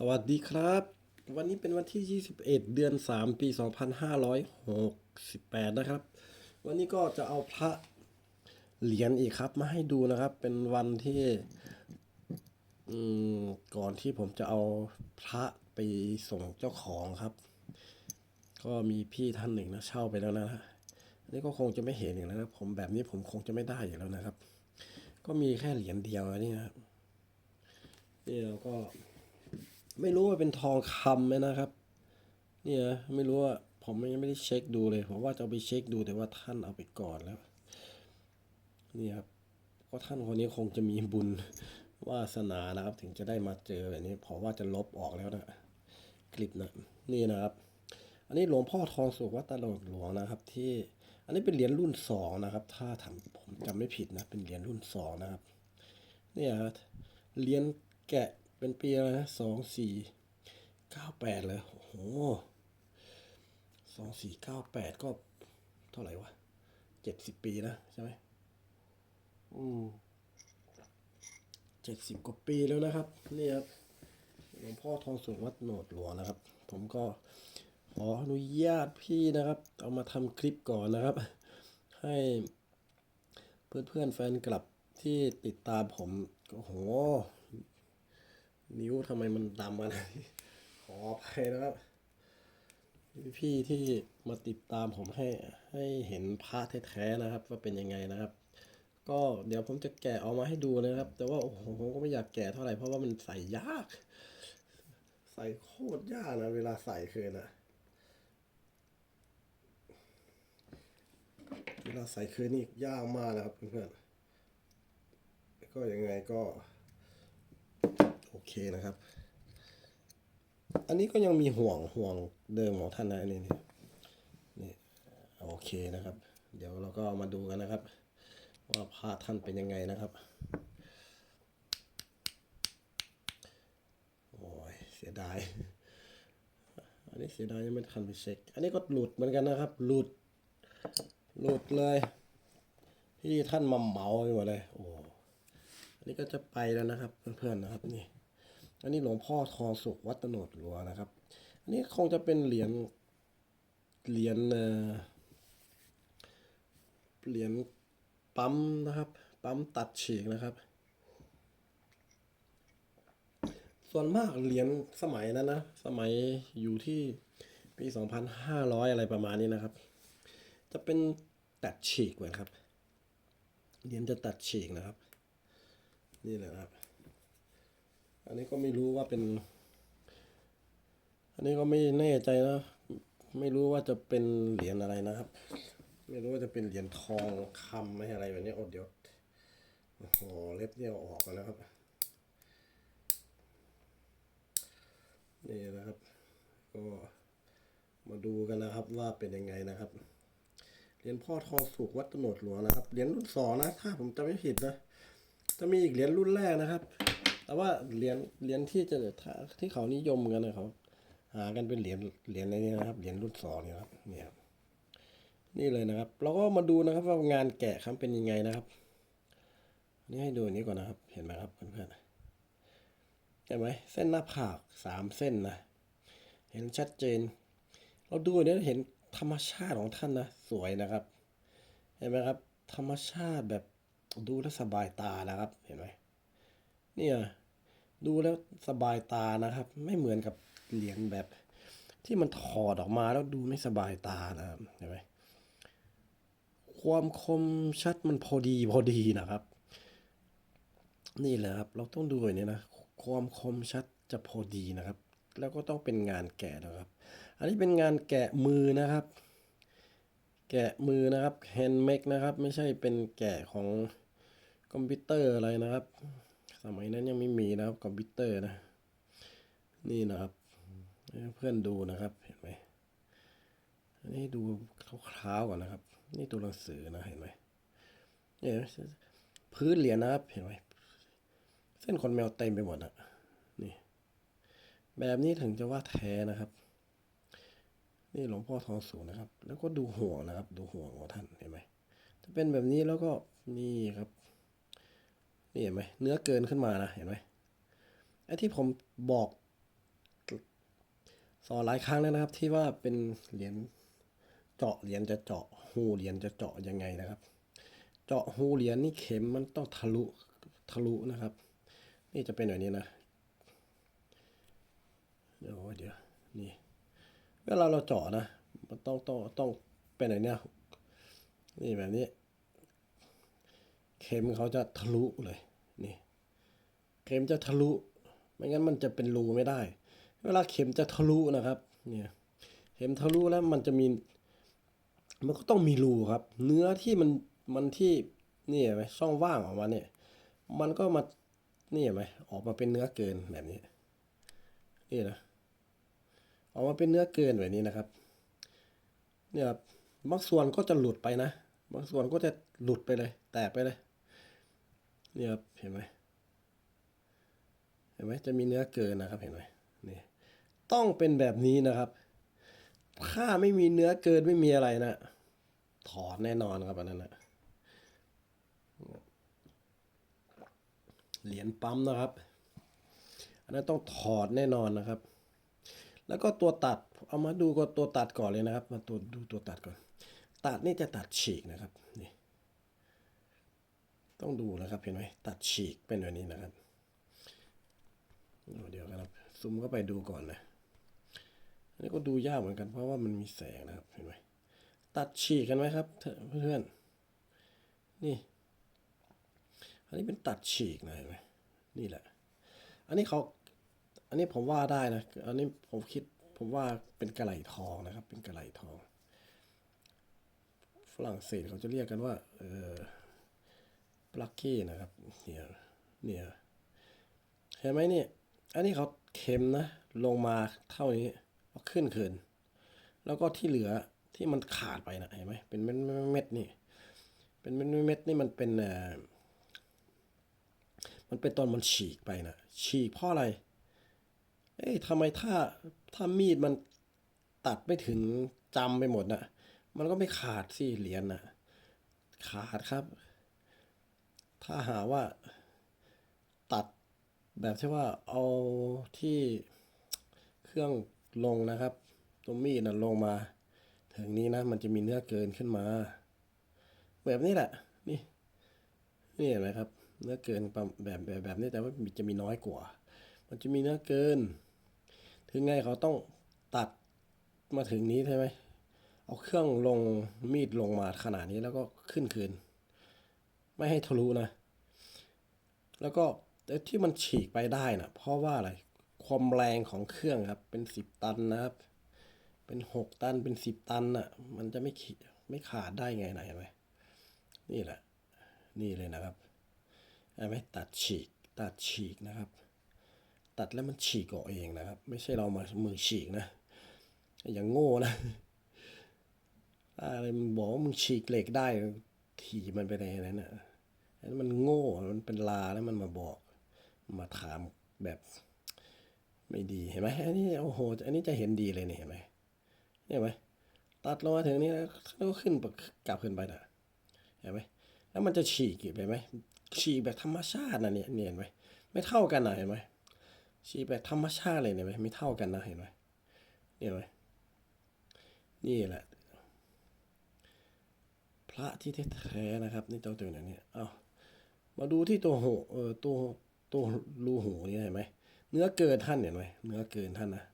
สวัสดีครับ วันนี้เป็นวันที่ 21 เดือน 3 ปี 2568 นะครับ วันนี้ก็จะเอาพระเหรียญอีกครับ มาให้ดูนะครับ เป็นวันที่อืมก่อนที่ผมจะเอาพระไปส่งเจ้าของครับ ก็มีพี่ท่านหนึ่งนะเช่าไปแล้วนะอันนี้ก็คงจะไม่เห็นอย่างนั้นนะผมแบบนี้ผมคงจะไม่ได้อยู่แล้วนะครับ ก็มีแค่เหรียญเดียวนะนี่นะครับนี่เราก็ ไม่รู้ว่าเป็นทองคำไหมนะครับ เนี่ยไม่รู้ว่าผมยังไม่ได้เช็คดูเลย ผมว่าจะเอาไปเช็คดูแต่ว่าท่านเอาไปก่อนแล้วนี่ครับก็ท่านคนนี้คงจะมีบุญวาสนานะครับ ถึงจะได้มาเจอแบบนี้ผมว่าจะลบออกแล้วนะคลิปนะนี่นะครับ อันนี้หลวงพ่อทองสุขวัดตลกหลวงนะครับ ที่อันนี้เป็นเหรียญรุ่นสองนะครับ ถ้าทำผมจำไม่ผิดนะ เป็นเหรียญรุ่นสองนะครับเนี่ยฮะเหรียญแกะ เป็นปีอะไรนะสองสี่เก้าแปดเลยโอ้โหสองสี่เก้าแปดก็เท่าไหร่วะเจ็ดสิบปีนะใช่ไหมอืมเจ็ดสิบกว่าปีแล้วนะครับ นี่ครับหลวงพ่อทองสุขวัดโหนดหลวงนะครับ ผมก็ขออนุญาตพี่นะครับ เอามาทำคลิปก่อนนะครับ ให้เพื่อนๆแฟนกลับที่ติดตามผมโอ้โห นิ้วทำไมมันดำมานะขออภัยนะครับ พี่ที่มาติดตามผมให้ให้เห็นพระแท้ๆนะครับ ว่าเป็นยังไงนะครับ ก็เดี๋ยวผมจะแกะออกมาให้ดูนะครับ แต่ว่าโอ้โหผมก็ไม่อยากแกะเท่าไหร่เพราะว่ามันใส่ยาก ใส่โคตรยากนะเวลาใส่คือนะเวลาใส่คือนี่ยากมากนะครับเพื่อนๆก็ยังไงก็ เคนะครับ อันนี้ก็ยังมีห่วงห่วงเดิมของท่านนะอันนี้นี่นี่โอเคนะครับ เดี๋ยวเราก็มาดูกันนะครับ ว่าพระท่านเป็นยังไงนะครับโอ้ยเสียดายอันนี้เสียดายยังไม่ทันไปเช็ค อันนี้ก็หลุดเหมือนกันนะครับ หลุด หลุดเลยที่ท่านมาเหมาไปหมดเลย โอ้ อันนี้ก็จะไปแล้วนะครับ เพื่อนๆนะครับนี่ อันนี้หลวงพ่อทองสุขวัดตโนดหลวงนะครับ อันนี้คงจะเป็นเหรียญเหรียญเอ่อเหรียญปั๊มนะครับ ปั๊มตัดฉีกนะครับ ส่วนมากเหรียญสมัยนั้นนะสมัยอยู่ที่ปี 2,500 อะไรประมาณนี้นะครับ จะเป็นตัดฉีกเหมือนครับเหรียญจะตัดฉีกนะครับ นี่แหละครับ อันนี้ก็ไม่รู้ว่าเป็น อันนี้ก็ไม่แน่ใจนะ ไม่รู้ว่าจะเป็นเหรียญอะไรนะครับ ไม่รู้ว่าจะเป็นเหรียญทองคำไหมอะไรแบบนี้โอ้เดี๋ยวโอ้โหเล็บเนี่ยออกแล้วครับ นี่นะครับ ก็มาดูกันนะครับว่าเป็นยังไงนะครับเหรียญพ่อทองสุกวัดตโนดหลวงนะครับเหรียญรุ่นสองนะถ้าผมจำไม่ผิดนะจะมีอีกเหรียญรุ่นแรกนะครับ แต่ว่าเหรียญเหรียญที่จะที่เขานิยมกันนะเขาหากันเป็นเหรียญเหรียญอะไรนี้นะครับเหรียญรุ่นสองเนี่ยครับเนี่ยครับนี่เลยนะครับ เราก็มาดูนะครับว่างานแกะครับเป็นยังไงนะครับนี่ให้ดูอันนี้ก่อนนะครับ เห็นไหมครับเพื่อนๆเห็นไหมเส้นหน้าผากสามเส้นนะเห็นชัดเจน เราดูอันนี้เห็นธรรมชาติของท่านนะสวยนะครับ เห็นไหมครับ ธรรมชาติแบบดูแล้วสบายตานะครับ เห็นไหม เนี่ยดูแล้วสบายตานะครับ ไม่เหมือนกับเหรียญแบบ ที่มันถอดออกมาแล้วดูไม่สบายตานะครับเห็นไหมความคมชัดมันพอดีพอดีนะครับ นี่แหละครับ เราต้องดูอย่างนี้นะความคมชัดจะพอดีนะครับ แล้วก็ต้องเป็นงานแกะนะครับ อันนี้เป็นงานแกะมือนะครับ แกะมือนะครับแฮนด์เมกนะครับ ไม่ใช่เป็นแกะของคอมพิวเตอร์อะไรนะครับ สมัยนั้นยังไม่มีนะครับคอมพิวเตอร์นะ นี่นะครับเพื่อนดูนะครับเห็นไหมอันนี้ดูคร่าวๆก่อนนะครับ นี่ตัวหนังสือนะเห็นไหมเนี่ยพื้นเหรียญนะครับเห็นไหมเส้นขนแมวเต็มไปหมดอะนี่ แบบนี้ถึงจะว่าแท้นะครับ นี่หลวงพ่อทองสูงนะครับ แล้วก็ดูห่วงนะครับ ดูห่วงของท่านเห็นไหมจะเป็นแบบนี้แล้วก็นี่ครับ นี่เห็นไหมเนื้อเกินขึ้นมานะเห็นไหมไอ้ที่ผมบอกสอนหลายครั้งแล้วนะครับ ที่ว่าเป็นเหรียญเจาะเหรียญจะเจาะหูเหรียญจะเจาะยังไงนะครับ เจาะหูเหรียญนี่เข็มมันต้องทะลุทะลุนะครับ นี่จะเป็นแบบนี้นะเดี๋ยวเดี๋ยวนี่เวลาเราเจาะนะมันต้องต้องต้องเป็นแบบเนี้ยนี่แบบนี้ เข็มเขาจะทะลุเลยนี่เข็มจะทะลุ ไม่งั้นมันจะเป็นรูไม่ได้ เวลาเข็มจะทะลุนะครับเนี่ยเข็มทะลุแล้วมันจะมี มันก็ต้องมีรูครับ เนื้อที่มันมันที่นี่เห็นไหมช่องว่างออกมาเนี่ย มันก็มานี่เห็นไหมออกมาเป็นเนื้อเกินแบบนี้นี่นะออกมาเป็นเนื้อเกินแบบนี้นะครับ เนี่ยครับบางส่วนก็จะหลุดไปนะ บางส่วนก็จะหลุดไปเลย แตกไปเลย นี่ยครับเห็นไหมเห็นไหมจะมีเนื้อเกินนะครับเห็นไหมนี่ต้องเป็นแบบนี้นะครับถ้าไม่มีเนื้อเกินไม่มีอะไรนะถอดแน่นอนครับอันนั้นนะเหรียญปั๊มนะครับ อันนั้นต้องถอดแน่นอนนะครับ แล้วก็ตัวตัดเอามาดูก็ตัวตัดก่อนเลยนะครับ มาตัวดูตัวตัดก่อน ตัดนี่จะตัดฉีกนะครับ ต้องดูนะครับเห็นไหมตัดฉีกเป็นแบบนี้นะครับเดี๋ยวนครับซูมเข้าไปดูก่อนนะอันนี้ก็ดูยากเหมือนกันเพราะว่ามันมีแสงนะครับเห็นไหมตัดฉีกกันไหมครับเพื่อนนี่ อันนี้เป็นตัดฉีกนะเห็นไหมนี่แหละ อันนี้เขาอันนี้ผมว่าได้นะอันนี้ผมคิดผมว่าเป็นกระไหลทองนะครับ เป็นกระไหลทอง ฝรั่งเศสเขาจะเรียกกันว่า เออ ปลักกี้นะครับเนี่ยเนี่ยเห็นไหมเนี่ยอันนี้เขาเข็มนะ ลงมาเท่านี้เอาขึ้นคืนแล้วก็ที่เหลือที่มันขาดไปนะเห็นไหมเป็นเม็ดเม็ดนี่ เป็นเม็ดเม็ดนี่มันเป็นเอ่อมันเป็นตอนมันฉีกไปนะฉีกเพราะอะไร เอ้ยทำไมถ้าถ้ามีดมันตัดไม่ถึงจำไปหมดนะมันก็ไม่ขาดสิเหรียญนะขาดครับ ถ้าหาว่าตัดแบบที่ว่าเอาที่เครื่องลงนะครับ ตัวมีดนะลงมา ถึงนี้นะ มันจะมีเนื้อเกินขึ้นมา แบบนี้แหละ นี่นี่เห็นไหมครับ เนื้อเกินแบบแบบแบบนี้แต่ว่าจะมีน้อยกว่า มันจะมีเนื้อเกิน ถึงไงเขาต้องตัดมาถึงนี้ใช่ไหมเอาเครื่องลงมีดลงมาขนาดนี้แล้วก็ขึ้นคืน ไม่ให้ทะลุนะ แล้วก็แต่ที่มันฉีกไปได้นะเพราะว่าอะไร ความแรงของเครื่องครับ เป็นสิบตันนะครับ เป็นหกตันเป็นสิบตันน่ะ มันจะไม่ขีไม่ขาดได้ไงนะเห็นไหมนี่แหละ นี่เลยนะครับเห็นไหมตัดฉีก ตัดฉีกนะครับ ตัดแล้วมันฉีกออกเองนะครับ ไม่ใช่เรามามือฉีกนะ อย่างโง่นะอะไรมันบอกว่ามึงฉีกเหล็กได้ ถีบมันไปในนั้นนะ นั้นมันโง่ มันเป็นลาแล้วมันมาบอก มาถามแบบไม่ดี เห็นไหมอันนี้โอ้โห อันนี้จะเห็นดีเลยเนี่ยเห็นไหมเห็นไหมตัดลงมาถึงนี้แล้วก็ขึ้นกลับขึ้นไปนะเห็นไหมแล้วมันจะฉีกอีกไปไหมฉีกแบบธรรมชาตินะเนี่ยเห็นไหมไม่เท่ากันนะเห็นไหมฉีกแบบธรรมชาติเลยเนี่ยไหมไม่เท่ากันนะเห็นไหมเนี่ยเห็นไหมนี่แหละ พระที่แท้ๆนะครับ นี่เจ้าตัวไหนเนี่ยเอา มาดูที่ตัวหูเออตัวตัวรูหูนี่เห็นไหมเนื้อเกินท่านเห็นไหมเนื้อเกินท่านนะ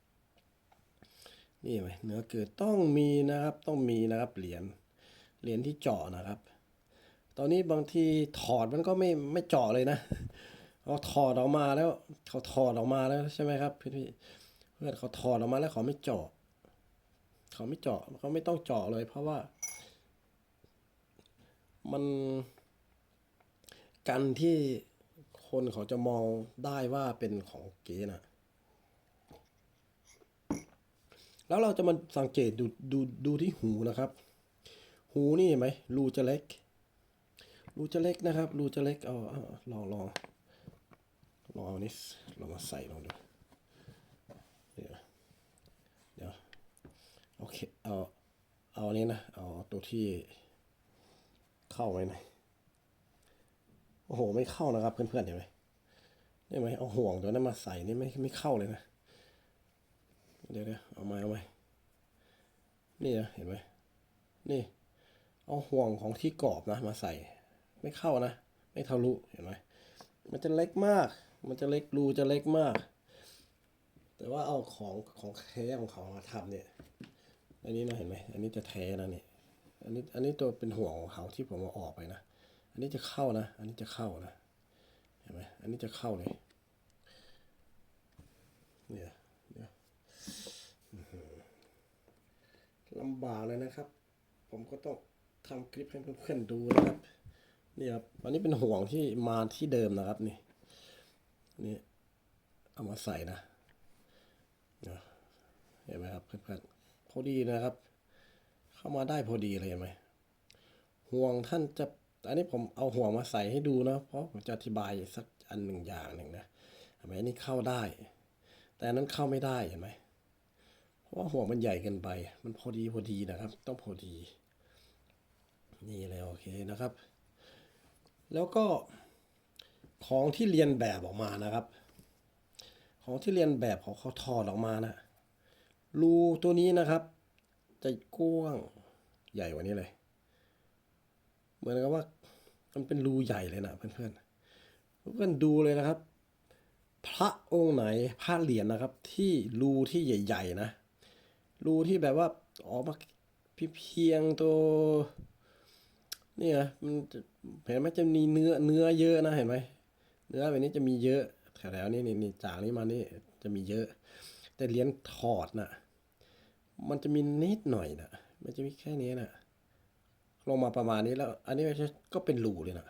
นี่เห็นไหมเนื้อเกินต้องมีนะครับต้องมีนะครับเหรียญเหรียญที่เจาะนะครับ ตอนนี้บางทีถอดมันก็ไม่ไม่เจาะเลยนะเขาถอดออกมาแล้วเขาถอดออกมาแล้วใช่ไหมครับพี่พี่เพื่อนเขาถอดออกมาแล้วเขาไม่เจาะ เขาไม่เจาะเขาไม่ต้องเจาะเลย เพราะว่ามัน การที่คนเขาจะมองได้ว่าเป็นของเก๋นะแล้วเราจะมาสังเกตดูดูดูที่หูนะครับ หูนี่เห็นไหมรูจะเล็ก รูจะเล็กนะครับ รูจะเล็กเอาเอาลองลองลองเอานี้ลองมาใส่ลองดูเดี๋ยวเดี๋ยวโอเคเอาเอาอันนี้นะเอาตัวที่เข้าไว้หน่อย โอ้โหไม่เข้านะครับเพื่อนๆเห็นไหมเห็นไหมเอาห่วงตัวนั้นมาใส่นี่ไม่ไม่เข้าเลยนะ เดี๋ยวเดี๋ยวเอามาเอามานี่นะเห็นไหมนี่ เอาห่วงของที่กรอบนะ มาใส่ ไม่เข้านะ ไม่ทะลุเห็นไหมมันจะเล็กมาก มันจะเล็กรูจะเล็กมาก แต่ว่าเอาของของแท้ของเขามาทำเนี่ย อันนี้นะเห็นไหมอันนี้จะแท้นะเนี่ยอันนี้อันนี้ตัวเป็นห่วงของเขาที่ผมเอาออกไปนะ อันนี้จะเข้านะ อันนี้จะเข้านะ เห็นไหมอันนี้จะเข้าเลย เนี่ยเดี๋ยลำบากเลยนะครับ ผมก็ต้องทำคลิปให้เพื่อนๆดูนะครับ นี่ครับ อันนี้เป็นห่วงที่มาที่เดิมนะครับนี่ นี่เอามาใส่นะ เห็นไหมครับเพื่อนๆพอดีนะครับ เข้ามาได้พอดีเลยเห็นไหมห่วงท่านจะ อันนี้ผมเอาห่วมาใส่ให้ดูนะเพราะผมจะอธิบายสักอันหนึ่งอย่างหนึ่งนะเห็นไหมอันนี้เข้าได้ แต่นั้นเข้าไม่ได้เห็นไหมเพราะว่าห่วมันใหญ่เกินไป มันพอดีพอดีนะครับ ต้องพอดี นี่เลยโอเคนะครับ แล้วก็ของที่เรียนแบบออกมานะครับ ของที่เรียนแบบของเขาถอดออกมานะรูตัวนี้นะครับ จะกว้างใหญ่กว่านี้เลย เหมือนกับว่ามันเป็นรูใหญ่เลยนะเพื่อนๆเพื่อนดูเลยนะครับ พระองค์ไหนพระเหรียญนะครับ ที่รูที่ใหญ่ ๆ นะรูที่แบบว่าออกมาเพียงตัวเนี่ยมันเห็นไหมจะมีเนื้อเนื้อเยอะนะเห็นไหมเนื้อแบบนี้จะมีเยอะแถวๆนี้นี่นี่จากนี้มานี่จะมีเยอะ แต่เหรียญถอดนะมันจะมีนิดหน่อยนะมันจะมีแค่นี้นะ ลงมาประมาณนี้แล้ว อันนี้ก็เป็นรูเลยนะ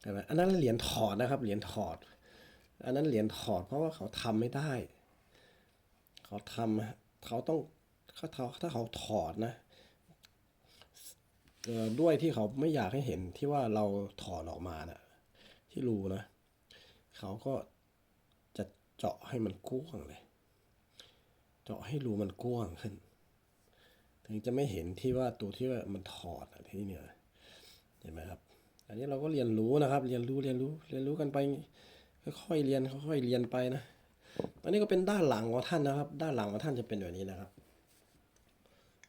เห็นไหมอันนั้นเหรียญถอดนะครับ เหรียญถอด อันนั้นเหรียญถอด เพราะว่าเขาทำไม่ได้ เขาทำเขาต้องเขาถ้าเขาถอดนะด้วยที่เขาไม่อยากให้เห็นที่ว่าเราถอดออกมานะที่รูนะเขาก็จะเจาะให้มันกว้างเลย เจาะให้รูมันกว้างขึ้น ถึงจะไม่เห็นที่ว่าตัวที่ว่ามันถอดอะที่เนี่ยเห็นไหมครับ อันนี้เราก็เรียนรู้นะครับ เรียนรู้เรียนรู้เรียนรู้กันไปค่อยๆเรียนค่อยๆเรียนไปนะอันนี้ก็เป็นด้านหลังของท่านนะครับ ด้านหลังของท่านจะเป็นแบบนี้นะครับ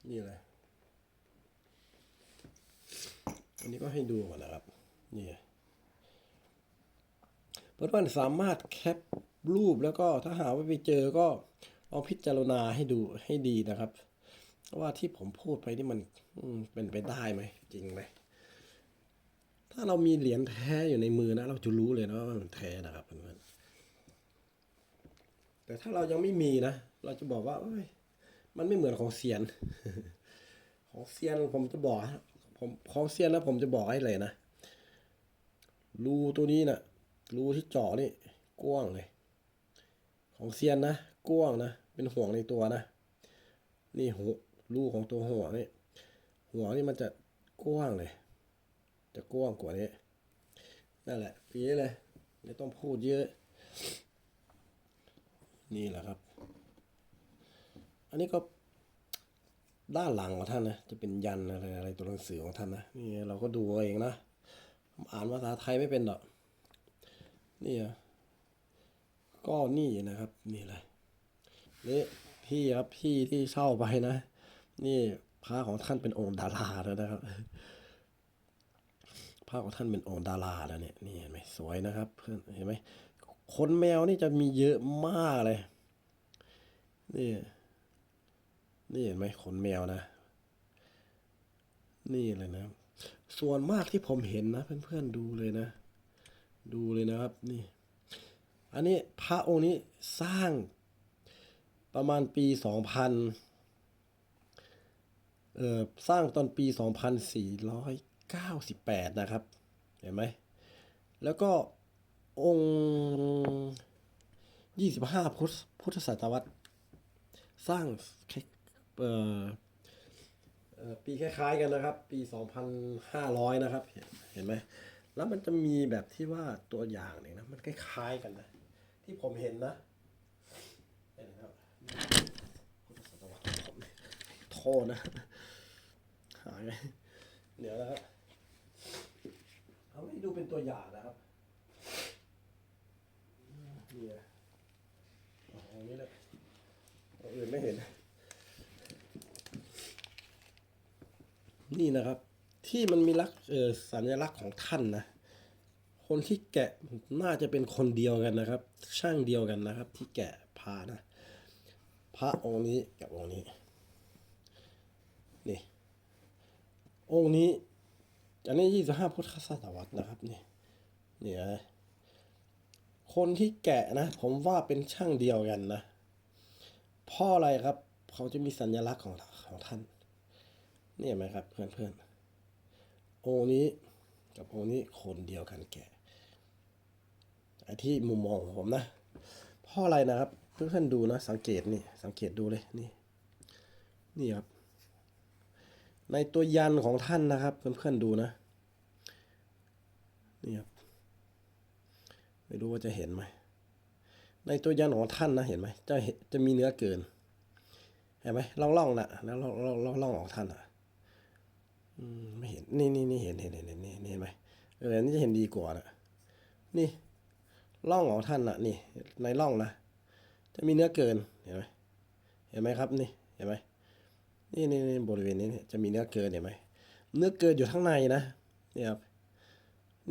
นี่เลยอันนี้ก็ให้ดูก่อนนะครับนี่เพื่อนๆสามารถแคปรูปแล้วก็ถ้าหาว่าไปเจอก็ลองพิจารณาให้ดูให้ดีนะครับ ว่าที่ผมพูดไปนี่มันเป็นไปได้ไหมจริงไหมถ้าเรามีเหรียญแท้อยู่ในมือนะ เราจะรู้เลยนะว่ามันแท้นะครับเพื่อนๆแต่ถ้าเรายังไม่มีนะ เราจะบอกว่ามันไม่เหมือนของเซียน ของเซียนผมจะบอกผมของเซียนแล้วผมจะบอกให้เลยนะรูตัวนี้นะรูที่เจาะนี่กว้างเลย ของเซียนนะกว้างนะเป็นห่วงในตัวนะนี่หู รูของตัวหัวนี่ หัวนี่มันจะกว้างเลย จะกว้างกว่านี้ นั่นแหละปีนี้เลยไม่ต้องพูดเยอะ นี่แหละครับ อันนี้ก็ด้านหลังของท่านนะ จะเป็นยันอะไรอะไรตัวหนังสือของท่านนะ นี่เราก็ดูเองนะ อ่านภาษาไทยไม่เป็นหรอก นี่อะก็นี่นะครับ นี่เลยนี่พี่ครับพี่ที่เช่าไปนะ นี่พระของท่านเป็นองค์ดาราแล้วนะครับภาพของท่านเป็นองค์ดาราแล้วเนี่ยนี่เห็นไหมสวยนะครับ เพื่อนเห็นไหมขนแมวนี่จะมีเยอะมากเลย นี่ นี่เห็นไหมขนแมวนะ นี่เลยนะ ส่วนมากที่ผมเห็นนะ เพื่อนๆดูเลยนะ ดูเลยนะครับ นี่ อันนี้พระองค์นี้สร้างประมาณปีสองพัน สร้างตอนปี 2498 นะครับ เห็นไหม แล้วก็องค์ 25 พุทธพุทธศตวรรษ สร้างปีคล้ายๆกันนะครับ ปี 2,500 นะครับ เห็นไหม แล้วมันจะมีแบบที่ว่าตัวอย่างเนี่ยนะ มันคล้ายๆกันนะ ที่ผมเห็นนะเห็นครับพุทธศตวรรษผมโทษนะายไปเดี๋ยวนะครับเอาให้ดูเป็นตัวอย่างนะครับนี่นะอาอย่างนี้เลยโอ้อื่นไม่เห็น นี่นะครับ ที่มันมีลักษณ์เออสัญลักษณ์ของท่านนะคนที่แกะน่าจะเป็นคนเดียวกันนะครับ ช่างเดียวกันนะครับ ที่แกะพานะพระองค์นี้กับองค์นี้นี่ องค์นี้อันนี้ยี่สิบห้าพุทธศตวรรษนะครับนี่นี่นะคนที่แกะนะ ผมว่าเป็นช่างเดียวกันนะเพ่ออะไรครับ เขาจะมีสัญลักษณ์ของของท่านนี่ไหมครับ เพื่อนเพื่อนๆองค์นี้กับองค์นี้คนเดียวกันแกะไอ้ที่มุมมองของผมนะเพ่ออะไรนะครับ เพื่อนๆดูนะ สังเกตนี่สังเกตดูเลยนี่ นี่ครับ ในตัวยันของท่านนะครับเพื่อนๆดูนะนี่ครับไม่รู้ว่าจะเห็นไหมในตัวยันของท่านนะเห็นไหมจะเห็นจะมีเนื้อเกินเห็นไหมล่องล่องๆนะแล้วล่องล่องล่องล่องของท่านอะไม่เห็นนี่นี่นี่เห็นเห็นเห็นเห็นนี่เห็นไหมเออนี่จะเห็นดีกว่านะนี่ล่องของท่านอะ นี่ ในล่องนะจะมีเนื้อเกินเห็นไหมเห็นไหมครับ นี่เห็นไหม นี่นี่นบริเวณนี้จะมีเนื้อเกินเห็นไหมเนื้อเกินอยู่ข้างในนะนี่ครับ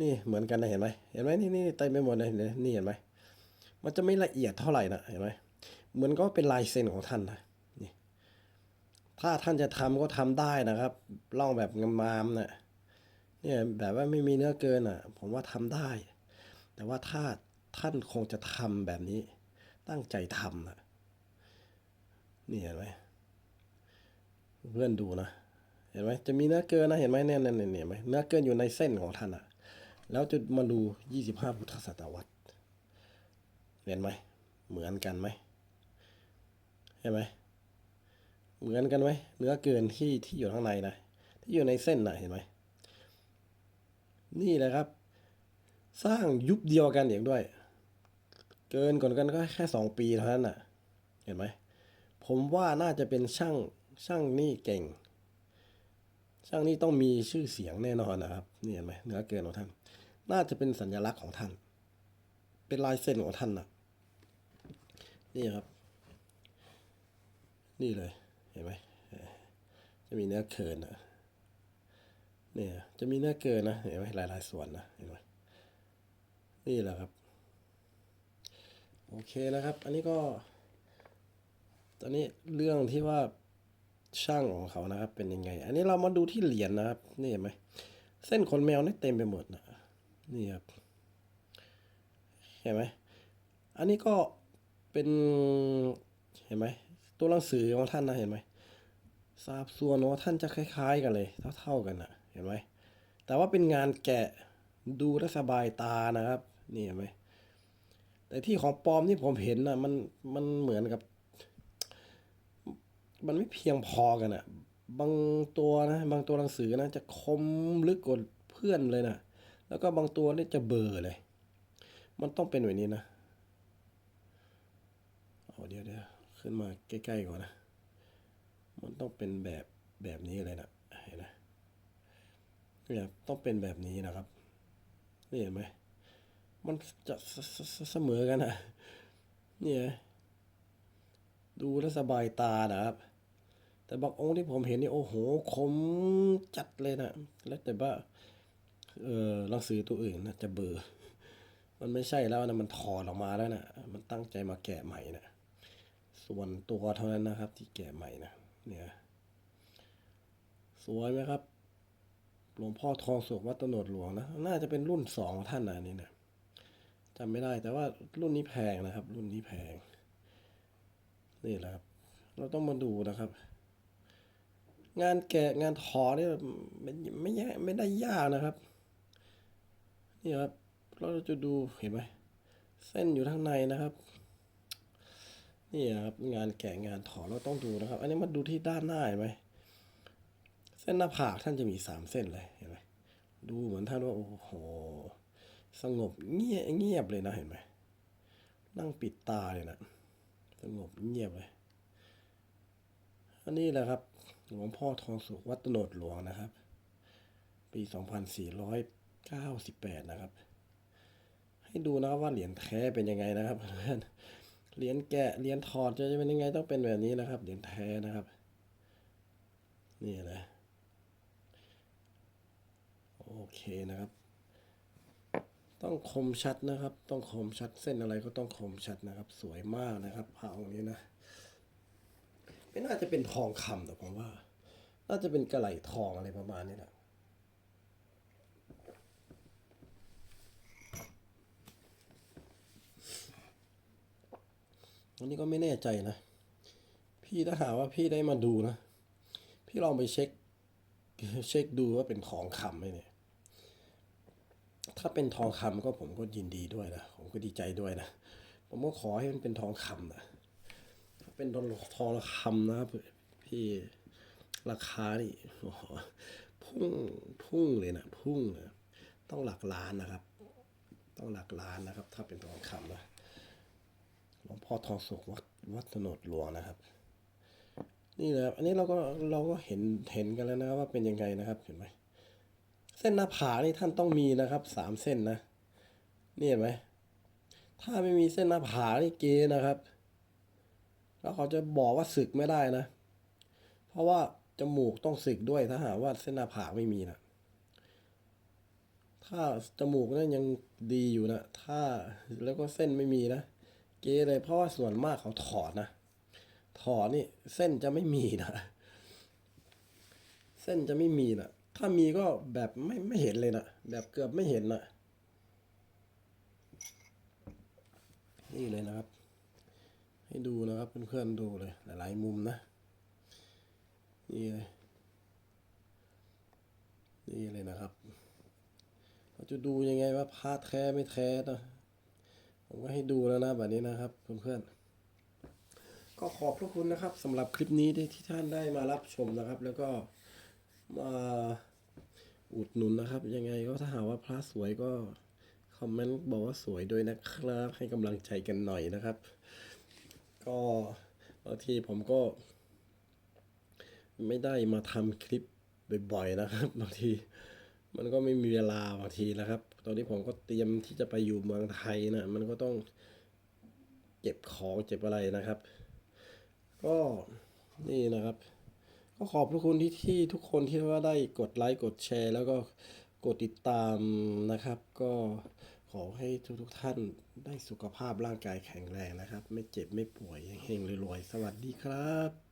นี่เหมือนกันนะเห็นไหมเห็นไหมนี่นี่เต็มไปหมดเลยเห็นไหมนี่เห็นไหมมันจะไม่ละเอียดเท่าไหร่นะเห็นไหมเหมือนก็เป็นลายเซ็นของท่านนะนี่ถ้าท่านจะทำก็ทำได้นะครับล่องแบบงามๆนะเนี่ยแบบว่าไม่มีเนื้อเกินอะ ผมว่าทำได้ แต่ว่าถ้าท่านคงจะทำแบบนี้ ตั้งใจทำนะนี่เห็นไหม เพื่อนดูนะ เห็นไหมจะมีเนื้อเกินนะ เห็นไหมเนี่ยเนี่ยเนี่ยเห็นไหมเนื้อเกินอยู่ในเส้นของท่านอะแล้วจะมาดูยี่สิบห้าพุทธศตวรรษ เห็นไหม เหมือนกันไหมเห็นไหม เหมือนกันไหม เนื้อเกินที่ที่อยู่ข้างในนะ ที่อยู่ในเส้นนะเห็นไหม นี่แหละครับ สร้างยุคเดียวกันอีกด้วย เกินก่อนกันก็แค่สองปีเท่านั้นน่ะ เห็นไหม ผมว่าน่าจะเป็นช่าง ช่างนี่เก่ง ช่างนี่ต้องมีชื่อเสียงแน่นอนนะครับนี่เห็นไหมเนื้อเกินของท่าน น่าจะเป็นสัญลักษณ์ของท่าน เป็นลายเส้นของท่านนะนี่ครับ นี่เลยเห็นไหมจะมีเนื้อเกินนะเนี่ยจะมีเนื้อเกินนะเห็นไหมหลายๆส่วนนะเห็นไหมนี่แหละครับ โอเคนะครับ อันนี้ก็ ตอนนี้เรื่องที่ว่า ช่างของเขานะครับ เป็นยังไง อันนี้เรามาดูที่เหรียญนะครับ นี่เห็นไหมเส้นขนแมวนี่เต็มไปหมดนะนี่ครับเห็นไหมอันนี้ก็เป็นเห็นไหมตัวหนังสือของท่านนะเห็นไหมสาบส่วนของท่านจะคล้าย ๆ กันเลย เท่าๆกันนะเห็นไหมแต่ว่าเป็นงานแกะดูแลสบายตานะครับ นี่เห็นไหมแต่ที่ของปลอมที่ผมเห็นนะมันมันเหมือนกับ มันไม่เพียงพอกันอะบางตัวนะ บางตัวหนังสือนะ จะคมลึกกว่าเพื่อนเลยนะแล้วก็บางตัวนี่จะเบลอเลย มันต้องเป็นแบบนี้นะเอาเดี๋ยวเดี๋ยวขึ้นมาใกล้ๆก่อนนะ มันต้องเป็นแบบแบบนี้เลยนะเห็นไหมเนี่ยต้องเป็นแบบนี้นะครับนี่เห็นไหมมันจะเสเสเสเสมอกันนะเนี่ยดูแล้วสบายตานะครับ แต่บางองค์ที่ผมเห็นนี่โอ้โหคมจัดเลยนะแล้วแต่ว่าเออหนังสือตัวอื่นนะจะเบลอร์มันไม่ใช่แล้วนะมันถอดออกมาแล้วนะมันตั้งใจมาแกะใหม่นะส่วนตัวเท่านั้นนะครับ ที่แกะใหม่นะเนี่ยสวยไหมครับ หลวงพ่อทองสุขวัดตโนดหลวงนะน่าจะเป็นรุ่นสองท่านนะอันนี่นะจำไม่ได้แต่ว่ารุ่นนี้แพงนะครับ รุ่นนี้แพง นี่แหละครับ เราต้องมาดูนะครับ งานแกะงานถอเนี่ยไม่ไม่ยากไม่ได้ยากนะครับ นี่ครับ เราจะดูเห็นไหมเส้นอยู่ข้างในนะครับ นี่ครับงานแกะงานถอเราต้องดูนะครับ อันนี้มาดูที่ด้านหน้าเห็นไหมเส้นหน้าผากท่านจะมีสามเส้นเลยเห็นไหมดูเหมือนท่านว่าโอ้โหสงบเงียบเงียบเลยนะเห็นไหมนั่งปิดตาเลยนะสงบเงียบเลย อันนี้แหละครับ หลวงพ่อทองสุขวัดโตโนดหลวงนะครับ ปี 2498 นะครับ ให้ดูนะครับว่าเหรียญแท้เป็นยังไงนะครับเพื่อนเหรียญแกะเหรียญถอดจะเป็นยังไงต้องเป็นแบบนี้นะครับ เหรียญแท้นะครับ นี่นะโอเคนะครับ ต้องคมชัดนะครับ ต้องคมชัดเส้นอะไรก็ต้องคมชัดนะครับ สวยมากนะครับพระองค์นี้นะไม่น่าจะเป็นทองคำแต่ผมว่า น่าจะเป็นกระไหลทองอะไรประมาณนี้แหละวันนี้ก็ไม่แน่ใจนะ พี่ถ้าหาว่าพี่ได้มาดูนะ พี่ลองไปเช็ค เช็คดูว่าเป็นทองคำไหมเนี่ย ถ้าเป็นทองคำก็ผมก็ยินดีด้วยนะ ผมก็ดีใจด้วยนะ ผมก็ขอให้มันเป็นทองคำนะ ถ้าเป็นทองทองคำนะครับพี่ ราคานี่โอ้โหพุ่งพุ่งเลยนะพุ่งเลยต้องหลักล้านนะครับ ต้องหลักล้านนะครับ ถ้าเป็นทองคำนะหลวงพ่อทองสุขวัดวัดถนนหลวงนะครับ นี่นะอันนี้เราก็เราก็เห็นเห็นกันแล้วนะครับว่าเป็นยังไงนะครับเห็นไหมเส้นหน้าผานี่ท่านต้องมีนะครับสามเส้นนะนี่เห็นไหมถ้าไม่มีเส้นหน้าผานี่เกนะครับ แล้วเขาจะบอกว่าศึกไม่ได้นะ เพราะว่า จมูกต้องศึกด้วยถ้าหากว่าเส้นหน้าผากไม่มีนะถ้าจมูกนั้นยังดีอยู่นะ ถ้าแล้วก็เส้นไม่มีนะ เกเลยเพราะว่าส่วนมากเขาถอดนะ ถอดนี่เส้นจะไม่มีนะ เส้นจะไม่มีนะถ้ามีก็แบบไม่ไม่เห็นเลยนะแบบเกือบไม่เห็นนะนี่เลยนะครับ ให้ดูนะครับเพื่อนๆดูเลยหลายๆมุมนะ นี่เลยนี่เลยนะครับ เราจะดูยังไงว่าพาแท้ไม่แท้นะผมก็ให้ดูแล้วนะแบบนี้นะครับเพื่อนๆ ก็ขอบพระคุณนะครับสำหรับคลิปนี้ที่ท่านได้มารับชมนะครับ แล้วก็มาอุดหนุนนะครับ ยังไงก็ถ้าหาว่าพระสวยก็คอมเมนต์บอกว่าสวยด้วยนะครับ ให้กำลังใจกันหน่อยนะครับ ก็บางทีผมก็ ไม่ได้มาทำคลิปบ่อยๆนะครับบางทีมันก็ไม่มีเวลาบางทีนะครับ ตอนนี้ผมก็เตรียมที่จะไปอยู่เมืองไทยนะมันก็ต้องเก็บของเก็บอะไรนะครับ ก็นี่นะครับ ก็ขอบพระคุณที่ที่ทุกคนที่ว่าได้กดไลค์กดแชร์ แล้วก็กดติดตามนะครับ ก็ขอให้ทุกทุกท่านได้สุขภาพร่างกายแข็งแรงนะครับ ไม่เจ็บไม่ป่วยเฮงๆรวยๆสวัสดีครับ